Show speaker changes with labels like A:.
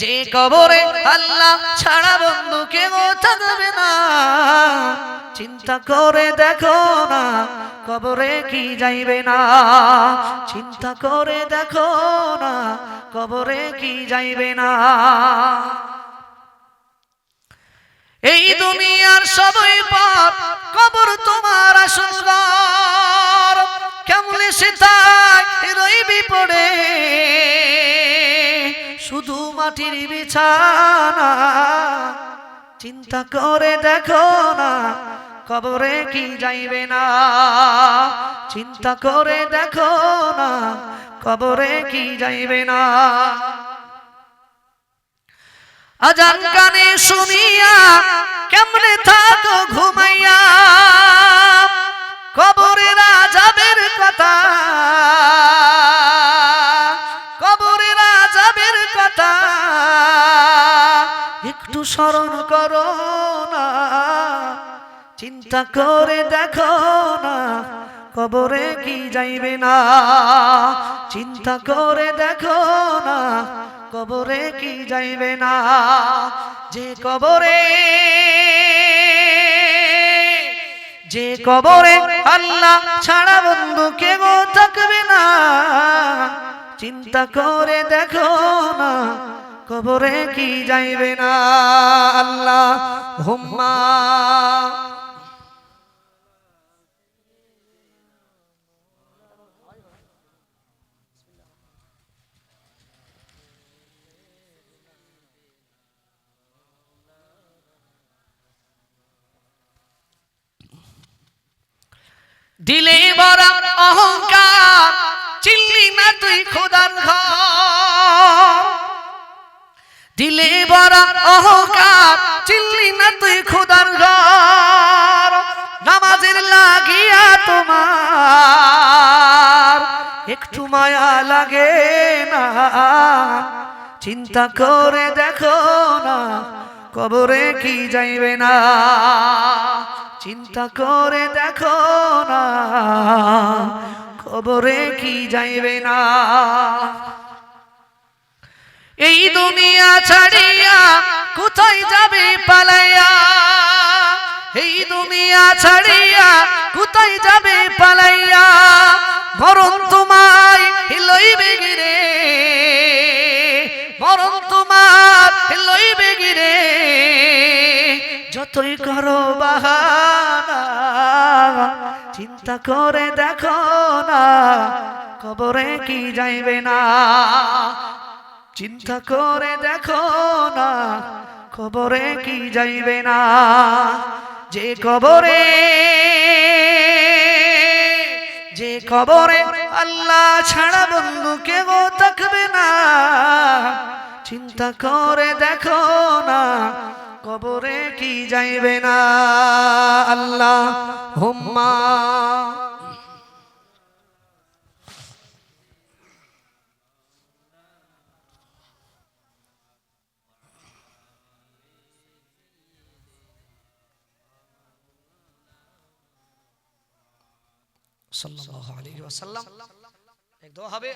A: যে কবরে আল্লাহ ছাড়া বন্ধু কেউ থাকবে না। চিন্তা করে দেখো না, কবরে কি যাইবে না। চিন্তা করে দেখো না, কবরে কি যাইবে না। এই দুনিয়ার সবই পাপ, কবর তোমার কেমন কেমনে সে তাই রইবি পড়ে। শুধু মাটির বিছানা। চিন্তা করে দেখো না, কবরে কি যাইবে না। চিন্তা করে দেখো না, কবরে কি যাইবে না। আজান কানে শুনিয়া, কেমনে থাকো ঘুমাইয়া। স্মরণ করো না। চিন্তা করে দেখো না, কবরে কি যাইবে না। চিন্তা করে দেখো না, কবরে কি যাইবে না। যে কবরে যে কবরে আল্লাহ ছাড়া বন্ধু কে গো থাকবে না। চিন্তা করে দেখো না কবরে কি যাইবে না? আল্লাহ হুম্মা। দিলে বড় অহংকার চিল্লি না তুই খোদার ঘর। বড় অহংকার, চিল্লি না তুই খোদার ঘর। নামাজের লাগিয়া তোমার একটু মায়া লাগে না। চিন্তা করে দেখো না, কবরে কি যাইবে না। চিন্তা করে দেখো না, কবরে কি যাইবে না। এই দুনিয়া ছাড়িয়া কোথায় যাবে পালাইয়া? এই দুনিয়া ছাড়িয়া কোথায় যাবে পালাইয়া? মরণ তোমায় লইবে গিরে মরণ তোমার লইবে গিরে যতই করো বাহানা, চিন্তা করে দেখো না, কবরে কি যাইবে না? চিন্তা করে দেখো না কবরে কি যাইবে না? যে কবরে যে কবরে আল্লাহ ছাড়া বন্ধু কেউ থাকবে না। চিন্তা করে দেখো না কবরে কি যাইবে না? আল্লাহ হুম্মা সাল্লাল্লাহু আলাইহি ওয়াসাল্লাম এক দোয়া হবে